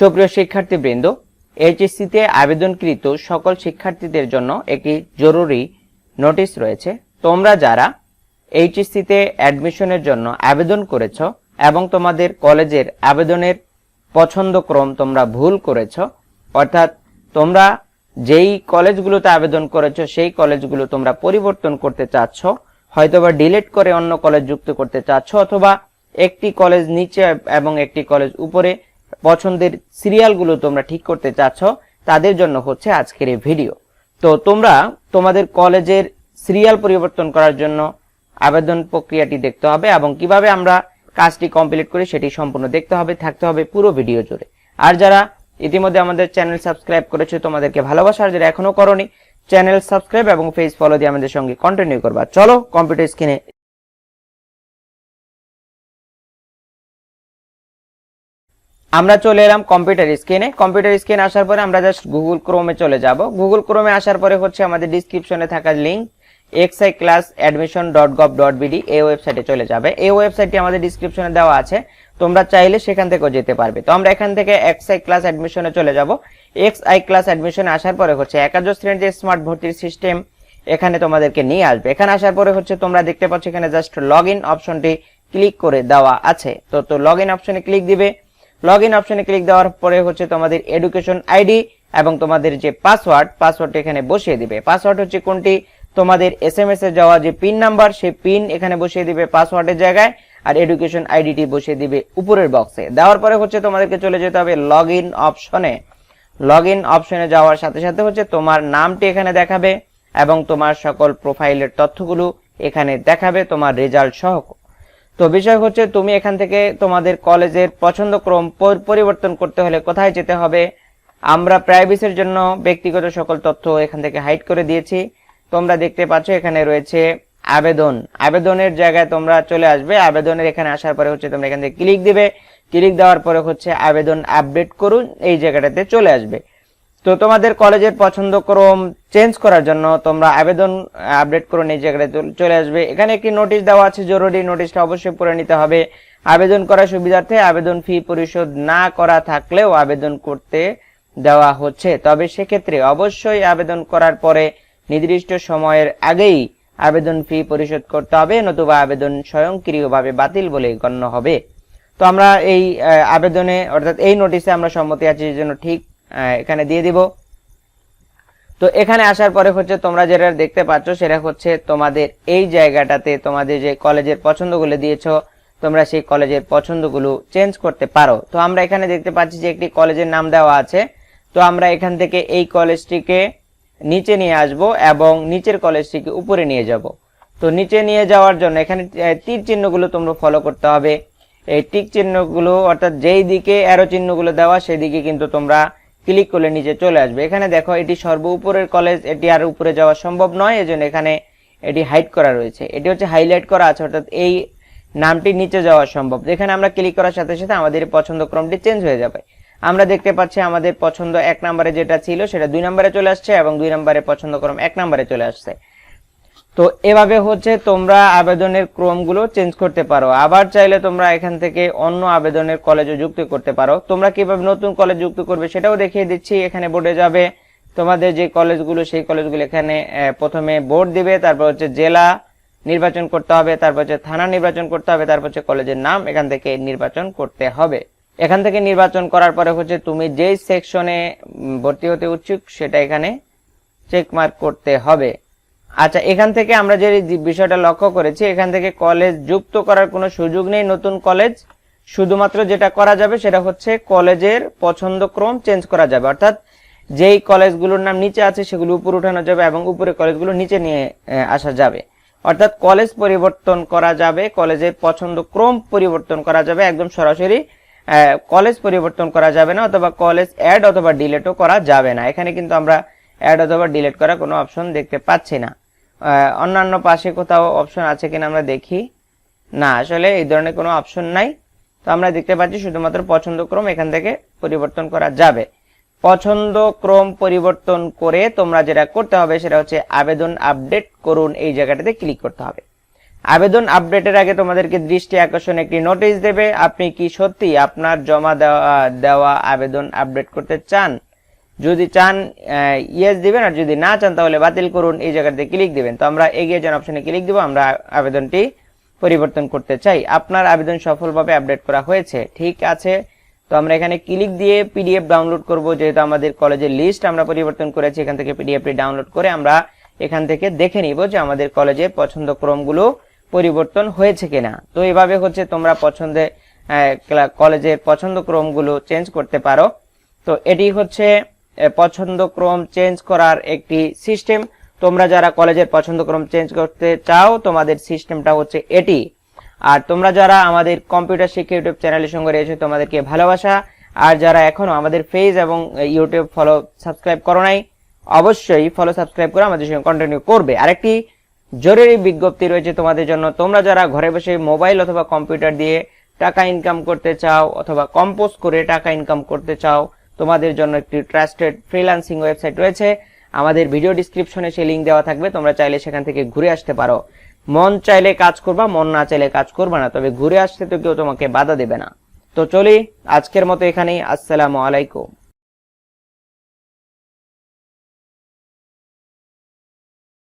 সুপ্রিয় শিক্ষার্থীবৃন্দ এইচএসসিতে আবেদনকৃত সকল শিক্ষার্থীদের জন্য একটি জরুরি নোটিশ রয়েছে। তোমরা যারা এইচএসসিতে অ্যাডমিশনের জন্য আবেদন করেছ এবং তোমাদের কলেজের আবেদনের পছন্দক্রম তোমরা ভুল করেছ, অর্থাৎ তোমরা যেই কলেজগুলোতে আবেদন করেছ, সেই কলেজগুলো তোমরা পরিবর্তন করতে চাচ্ছ, হয়তোবা ডিলিট করে অন্য কলেজ যুক্ত করতে চাচ্ছ, অথবা একটি কলেজ নিচে এবং একটি কলেজ উপরে পছন্দের সিরিয়ালগুলো তোমরা ঠিক করতে চাচ্ছ, তাদের জন্য হচ্ছে আজকের এই ভিডিও। তো তোমরা তোমাদের কলেজের সিরিয়াল পরিবর্তন করার জন্য আবেদন প্রক্রিয়াটি দেখতে হবে এবং কীভাবে আমরা কাজটি কমপ্লিট করি সেটি সম্পূর্ণ দেখতে হবে, থাকতে হবে পুরো ভিডিও জুড়ে। আর যারা ইতিমধ্যে আমাদের চ্যানেল সাবস্ক্রাইব করেছে, তোমাদেরকে ভালোবাসা, আর যারা এখনও করনি, চ্যানেল সাবস্ক্রাইব এবং ফেস ফলো দিয়ে আমাদের সঙ্গে কন্টিনিউ করবা। চলো কম্পিউটার স্ক্রিনে আমরা চলে এলাম কম্পিউটার স্ক্রিনে কম্পিউটার স্ক্রিনে আসার পরে আমরা জাস্ট গুগল ক্রোমে চলে যাব। গুগল ক্রোমে আসার পরে হচ্ছে আমাদের ডিসক্রিপশনে থাকা link XI class admission dot gov dot BD এই ওয়েবসাইটে চলে যাবে। এই ওয়েবসাইটটি আমাদের ডিসক্রিপশনে দেওয়া আছে। তোমরা চাইলে সেখান থেকেও যেতে পারবে। তো আমরা এখান থেকে এক্সআই ক্লাস অ্যাডমিশনে চলে যাব। এক্সআই ক্লাস অ্যাডমিশনে আসার পরে হচ্ছে একাদশ শ্রেণির যে স্মার্ট ভর্তির সিস্টেম এখানে তোমাদেরকে নিয়ে আসবে। এখানে আসার পরে হচ্ছে তোমরা দেখতে পাচ্ছ এখানে জাস্ট লগ ইন অপশনটি ক্লিক করে দেওয়া আছে। তো তো লগ ইন অপশনে ক্লিক দিবে। লগ ইন অপশনে ক্লিক দেওয়ার পরে হচ্ছে তোমাদের এডুকেশন আইডি এবং তোমাদের যে পাসওয়ার্ড পাসওয়ার্ড এখানে বসিয়ে দিবে। পাসওয়ার্ড হচ্ছে কোনটি? তোমাদের এস এম এস এ যাওয়া যে পিন নাম্বার সেই পিন এখানে বসিয়ে দিবে পাসওয়ার্ডের জায়গায় আর এডুকেশন আইডিটি বসিয়ে দিবে উপরের বক্সে দেওয়ার পরে হচ্ছে তোমাদেরকে চলে যেতে হবে লগ ইন অপশনে লগ ইন অপশনে যাওয়ার সাথে সাথে হচ্ছে তোমার নামটি এখানে দেখাবে এবং তোমার সকল প্রোফাইলের তথ্যগুলো এখানে দেখাবে, তোমার রেজাল্ট সহ। তো বিষয় হচ্ছে তুমি এখান থেকে তোমাদের কলেজের পছন্দক্রম পর- পরিবর্তন করতে হলে কোথায় যেতে হবে? আমরা প্রাইভেসির জন্য ব্যক্তিগত সকল তথ্য এখান থেকে হাইড করে দিয়েছি। তোমরা দেখতে পাচ্ছ এখানে রয়েছে আবেদন। আবেদনের জায়গায় তোমরা চলে আসবে। আবেদনের এখানে আসার পরে হচ্ছে তোমরা এখান থেকে ক্লিক দিবে। ক্লিক দেওয়ার পরে হচ্ছে আবেদন আপডেট করুন। এই জায়গাটাতে চলে আসবে। তো তোমাদের কলেজের পছন্দ ক্রম চেঞ্জ করার জন্য তোমরা আবেদন আপডেট করে এই জায়গায় চলে আসবে। এখানে একটি নোটিশ দেওয়া আছে, জরুরি নোটিশটা অবশ্যই পড়ে নিতে হবে। আবেদন করার সুবিধার্থে আবেদন ফি পরিশোধ না করা থাকলেও আবেদন করতে দেওয়া হচ্ছে। তবে সেক্ষেত্রে অবশ্যই আবেদন করার পরে নির্দিষ্ট সময়ের আগেই আবেদন ফি পরিশোধ করতে হবে, নতুবা আবেদন স্বয়ংক্রিয়ভাবে বাতিল বলে গণ্য হবে। তো আমরা এই আবেদনে, অর্থাৎ এই নোটিশে আমরা সম্মতি আছি জন্য ঠিক এখানে দিয়ে দিব। তো এখানে আসার পরে হচ্ছে তোমরা যেটা দেখতে পাচ্ছ, সেটা হচ্ছে তোমাদের এই জায়গাটাতে তোমাদের যে কলেজের পছন্দগুলো দিয়েছ, তোমরা সেই কলেজের পছন্দগুলো চেঞ্জ করতে পারো। তো আমরা এখানে দেখতে পাচ্ছি যে একটি কলেজের নাম দেওয়া আছে। তো আমরা এখান থেকে এই কলেজটিকে নিচে নিয়ে আসব এবং নিচের কলেজটিকে উপরে নিয়ে যাব। তো নিচে নিয়ে যাওয়ার জন্য এখানে তীর চিহ্নগুলো তোমরা ফলো করতে হবে। এই টিক চিহ্নগুলো অর্থাৎ যেই দিকে অ্যারো চিহ্নগুলো দেওয়া, সেই দিকে কিন্তু তোমরা ক্লিক করলে নিচে চলে আসবে। এখানে দেখো, এটি সর্ব কলেজ এটি আর উপরে যাওয়া সম্ভব নয়, এজন্য এখানে এটি হাইড করা রয়েছে। এটি হচ্ছে হাইলাইট করা আছে, অর্থাৎ এই নামটি নিচে যাওয়া সম্ভব। যেখানে আমরা ক্লিক করার সাথে সাথে আমাদের পছন্দ ক্রমটি চেঞ্জ হয়ে যাবে। আমরা দেখতে পাচ্ছি আমাদের পছন্দ এক নম্বরে যেটা ছিল, সেটা দুই নম্বরে চলে আসছে এবং দুই নম্বরে পছন্দ ক্রম এক নম্বরে চলে আসছে। তো এভাবে হচ্ছে তোমরা আবেদনের ক্রমগুলো চেঞ্জ করতে পারো। আবার চাইলে তোমরা এখান থেকে অন্য আবেদনের কলেজে যুক্ত করতে পারো। তোমরা কীভাবে নতুন কলেজ যুক্ত করবে সেটাও দেখিয়ে দিচ্ছি। এখানে বোর্ডে যাবে। তোমাদের যে কলেজগুলো সেই কলেজগুলো এখানে প্রথমে বোর্ড দিবে। তারপর হচ্ছে জেলা নির্বাচন করতে হবে। তারপর হচ্ছে থানা নির্বাচন করতে হবে। তারপর হচ্ছে কলেজের নাম এখান থেকে নির্বাচন করতে হবে। এখান থেকে নির্বাচন করার পরে হচ্ছে তুমি যেই সেকশনে ভর্তি হতে উৎসুক, সেটা এখানে চেক মার্ক করতে হবে। আচ্ছা এখান থেকে আমরা যে বিষয়টা লক্ষ্য করেছি, এখান থেকে কলেজ যুক্ত করার কোনো সুযোগ নেই নতুন কলেজ শুধুমাত্র যেটা করা যাবে সেটা হচ্ছে কলেজের পছন্দক্রম চেঞ্জ করা যাবে। অর্থাৎ যেই কলেজগুলোর নাম নিচে আছে সেগুলো উপরে উঠানো যাবে এবং উপরে কলেজগুলো নিচে নিয়ে আসা যাবে। অর্থাৎ কলেজ পরিবর্তন করা যাবে কলেজের পছন্দক্রম পরিবর্তন করা যাবে, একদম সরাসরি কলেজ পরিবর্তন করা যাবে না অথবা কলেজ অ্যাড অথবা ডিলেটও করা যাবে না। এখানে কিন্তু আমরা অ্যাড অথবা ডিলেট করার কোনো অপশন দেখতে পাচ্ছি না। অন্যান্য পাশে কোথাও অপশন আছে কিনা আমরা দেখি। না, আসলে এই ধরনের কোনো অপশন নাই। তো আমরা দেখতে পাচ্ছি শুধুমাত্র পছন্দক্রম এখান থেকে পরিবর্তন করা যাবে। পছন্দ ক্রম পরিবর্তন করে তোমরা যেটা করতে হবে সেটা হচ্ছে আবেদন আপডেট করুন এই জায়গাটাতে ক্লিক করতে হবে। আবেদন আপডেটের আগে তোমাদেরকে দৃষ্টি আকর্ষণ একটি নোটিশ দেবে। আপনি কি সত্যি আপনার জমা দেওয়া দেওয়া আবেদন আপডেট করতে চান? যদি চান ইয়েস দিবেন আর যদি না চান, তাহলে বাতিল করুন, এই জায়গাতে ক্লিক দিবেন। তো আমরা এগিয়ে যান অপশনে ক্লিক দিব, আমরা আবেদনটি পরিবর্তন করতে চাই। আপনার আবেদন সফলভাবে আপডেট করা হয়েছে, ঠিক আছে? তো আমরা এখানে ক্লিক দিয়ে পিডিএফ ডাউনলোড করব, যেহেতু আমাদের কলেজের লিস্ট আমরা পরিবর্তন করেছি, এখান থেকে পিডিএফটি ডাউনলোড করে আমরা এখান থেকে দেখে নিব যে আমাদের কলেজের পছন্দ ক্রমগুলো পরিবর্তন হয়েছে কিনা। তো এভাবে হচ্ছে তোমরা পছন্দে কলেজের পছন্দ ক্রমগুলো চেঞ্জ করতে পারো। তো এটি হচ্ছে আহ, পছন্দ ক্রম চেঞ্জ করার একটি সিস্টেম তোমরা যারা কলেজের পছন্দ ক্রম চেঞ্জ করতে চাও তোমাদের সিস্টেমটা হচ্ছে এটি। আর তোমরা যারা আমাদের কম্পিউটার শিক্ষা ইউটিউব চ্যানেলের সঙ্গে রয়েছে তোমাদেরকে ভালোবাসা। আর যারা এখনও আমাদের ফেজ এবং ইউটিউব ফলো সাবস্ক্রাইব করো নাই অবশ্যই ফলো সাবস্ক্রাইব করে আমাদের সঙ্গে কন্টিনিউ করবে। আরেকটি জরুরি বিজ্ঞপ্তি রয়েছে তোমাদের জন্য। তোমরা যারা ঘরে বসে মোবাইল অথবা কম্পিউটার দিয়ে টাকা ইনকাম করতে চাও অথবা কম্পোজ করে টাকা ইনকাম করতে চাও তোমাদের জন্য একটি ট্রাস্টেড ফ্রিল্যান্সিং ওয়েবসাইট রয়েছে। আমাদের ভিডিও ডিসক্রিপশনে সেই লিঙ্ক দেওয়া থাকবে, তোমরা চাইলে সেখান থেকে ঘুরে আসতে পারো। মন চাইলে কাজ করবা, মন না চাইলে কাজ করবা না, তবে ঘুরে আসতে তো কেউ তোমাকে বাধা দেবে না। তো চলি, আজকের মতো এখানেই, আসসালামু আলাইকুম।